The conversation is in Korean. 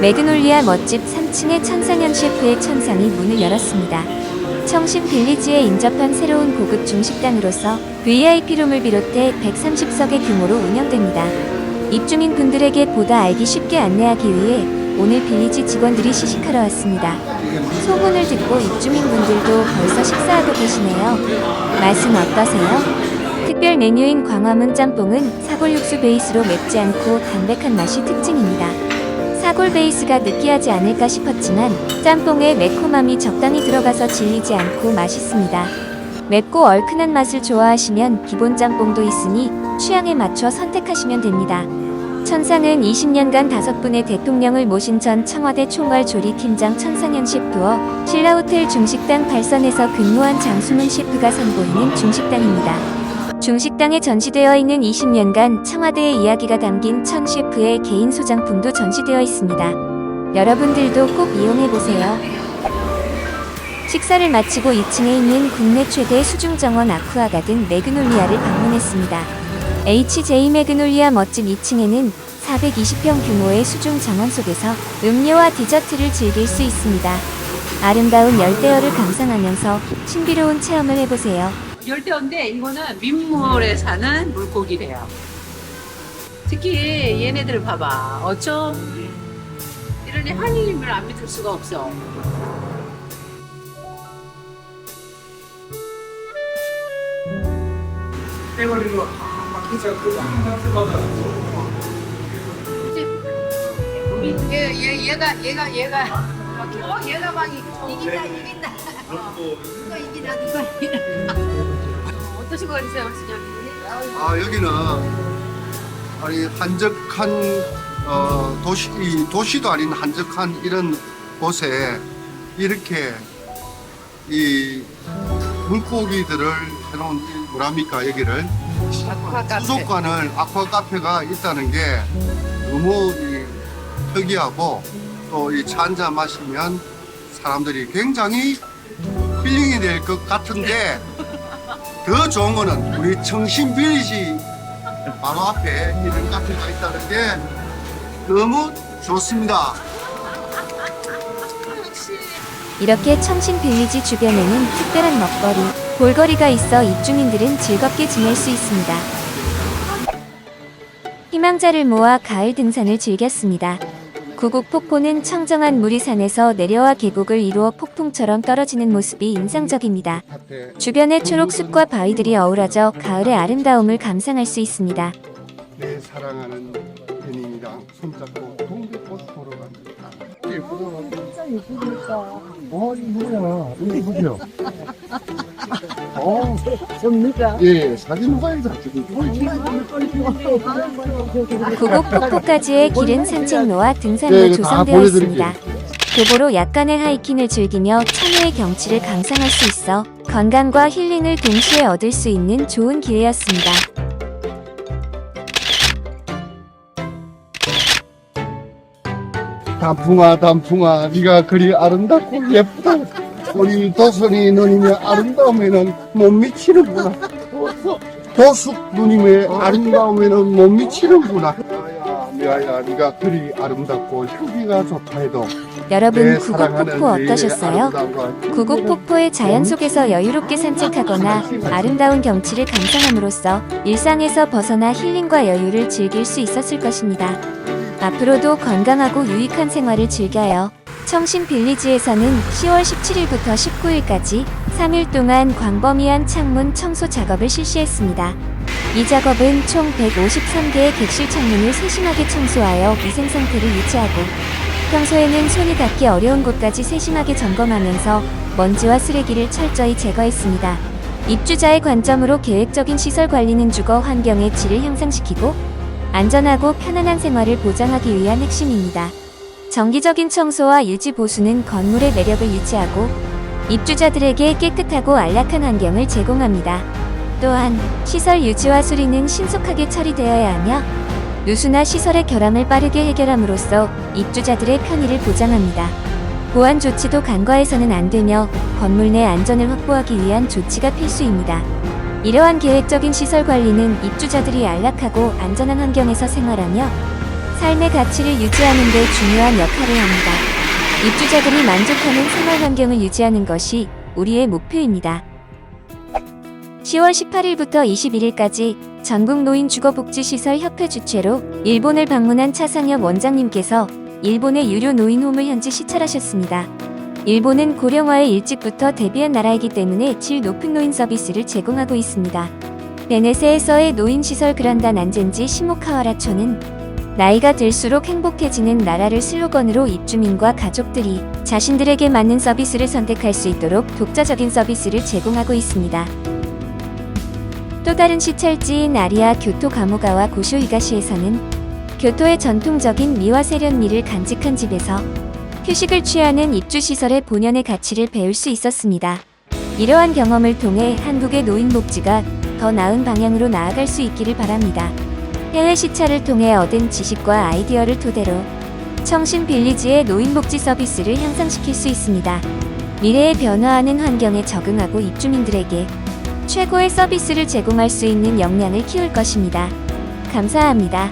매그놀리아 멋집 3층의 천상현 셰프의 천상이 문을 열었습니다. 청신 빌리지에 인접한 새로운 고급 중식당으로서 VIP룸을 비롯해 130석의 규모로 운영됩니다. 입주민 분들에게 보다 알기 쉽게 안내하기 위해 오늘 빌리지 직원들이 시식하러 왔습니다. 소문을 듣고 입주민 분들도 벌써 식사하고 계시네요. 맛은 어떠세요? 특별 메뉴인 광화문 짬뽕은 사골 육수 베이스로 맵지 않고 담백한 맛이 특징입니다. 사골 베이스가 느끼하지 않을까 싶었지만 짬뽕에 매콤함이 적당히 들어가서 질리지 않고 맛있습니다. 맵고 얼큰한 맛을 좋아하시면 기본 짬뽕도 있으니 취향에 맞춰 선택하시면 됩니다. 천상은 20년간 다섯 분의 대통령을 모신 전 청와대 총괄조리팀장 천상현 셰프와 신라호텔 중식당 발선에서 근무한 장수문 셰프가 선보이는 중식당입니다. 중식당에 전시되어 있는 20년간 청와대의 이야기가 담긴 천 셰프의 개인 소장품도 전시되어 있습니다. 여러분들도 꼭 이용해 보세요. 식사를 마치고 2층에 있는 국내 최대 수중 정원 아쿠아가 든 매그놀리아를 방문했습니다. HJ 매그놀리아 멋진 2층에는 420평 규모의 수중 정원 속에서 음료와 디저트를 즐길 수 있습니다. 아름다운 열대어를 감상하면서 신비로운 체험을 해보세요. 열대어인데 이거는 민물에 사는 물고기래요. 특히 얘네들 봐봐. 어쩜 이러니 한인임을 안 믿을 수가 없어. 얘, 얘, 얘가 얘가 얘가. 어 얘가 막 이긴다 이긴다. 누가 이기나 누가 이기나 어, 어떠신 것 같으세요 진영님? 아 여기는 아니 한적한 어, 도시 이 도시도 아닌 한적한 이런 곳에 이렇게 이 물고기들을 해놓은 이 뭐랍니까 여기를 아쿠아 카페 수족관을 아쿠아 카페가 있다는 게 너무 이 특이하고 또 이 차 한잔 마시면 사람들이 굉장히 힐링이 될 것 같은데 더 좋은 거는 우리 청신 빌리지 바로 앞에 이런 카페가 있다는 게 너무 좋습니다. 이렇게 청신 빌리지 주변에는 특별한 먹거리, 볼거리가 있어 입주민들은 즐겁게 지낼 수 있습니다. 희망자를 모아 가을 등산을 즐겼습니다. 구곡 폭포는 청정한 무리산에서 내려와 계곡을 이루어 폭풍처럼 떨어지는 모습이 인상적입니다. 주변의 초록 숲과 바위들이 어우러져 가을의 아름다움을 감상할 수 있습니다. 내 사랑하는 연인이랑 손잡고 동백꽃 보러 갑니다. 예쁘더라고요. 진짜 예쁘니까. 어, 이거야. 이거 이쁘죠? 어, 접니까? 예, 사진 모바일도 찍고 구곡 폭포까지의 길은 산책로와 등산로 다 조성되어 있습니다. 도보로 약간의 하이킹을 즐기며 천혜의 경치를 감상할 수 있어 건강과 힐링을 동시에 얻을 수 있는 좋은 기회였습니다. 단풍아 단풍아 네가 그리 아름답고 예쁘다 우리 도선이 누님의 아름다움에는 못 미치는구나 도숙 누님의 아름다움에는 못 미치는구나 야야 네가 그리 아름답고 휴기가 좋다 해도 여러분 내 구곡 사랑하는 폭포 네의 어떠셨어요? 아름다움과 구곡 폭포의 자연 속에서 여유롭게 산책하거나 아름다운 경치를 감상함으로써 일상에서 벗어나 힐링과 여유를 즐길 수 있었을 것입니다. 앞으로도 건강하고 유익한 생활을 즐겨요. 청신 빌리지에서는 10월 17일부터 19일까지 3일 동안 광범위한 창문 청소 작업을 실시했습니다. 이 작업은 총 153개의 객실 창문을 세심하게 청소하여 위생 상태를 유지하고 평소에는 손이 닿기 어려운 곳까지 세심하게 점검하면서 먼지와 쓰레기를 철저히 제거했습니다. 입주자의 관점으로 계획적인 시설 관리는 주거 환경의 질을 향상시키고 안전하고 편안한 생활을 보장하기 위한 핵심입니다. 정기적인 청소와 유지 보수는 건물의 매력을 유지하고 입주자들에게 깨끗하고 안락한 환경을 제공합니다. 또한 시설 유지와 수리는 신속하게 처리되어야 하며 누수나 시설의 결함을 빠르게 해결함으로써 입주자들의 편의를 보장합니다. 보안 조치도 간과해서는 안 되며 건물 내 안전을 확보하기 위한 조치가 필수입니다. 이러한 계획적인 시설 관리는 입주자들이 안락하고 안전한 환경에서 생활하며 삶의 가치를 유지하는 데 중요한 역할을 합니다. 입주자들이 만족하는 생활 환경을 유지하는 것이 우리의 목표입니다. 10월 18일부터 21일까지 전국 노인 주거복지시설 협회 주최로 일본을 방문한 차상엽 원장님께서 일본의 유료 노인홈을 현지 시찰하셨습니다. 일본은 고령화에 일찍부터 대비한 나라이기 때문에 질 높은 노인 서비스를 제공하고 있습니다. 베네세에서의 노인시설 그란다 난젠지 시모카와라초는 나이가 들수록 행복해지는 나라를 슬로건으로 입주민과 가족들이 자신들에게 맞는 서비스를 선택할 수 있도록 독자적인 서비스를 제공하고 있습니다. 또 다른 시찰지인 아리아 교토 가모가와 고쇼 이가시에서는 교토의 전통적인 미와 세련미를 간직한 집에서 휴식을 취하는 입주시설의 본연의 가치를 배울 수 있었습니다. 이러한 경험을 통해 한국의 노인복지가 더 나은 방향으로 나아갈 수 있기를 바랍니다. 해외 시찰을 통해 얻은 지식과 아이디어를 토대로 청신 빌리지의 노인복지 서비스를 향상시킬 수 있습니다. 미래에 변화하는 환경에 적응하고 입주민들에게 최고의 서비스를 제공할 수 있는 역량을 키울 것입니다. 감사합니다.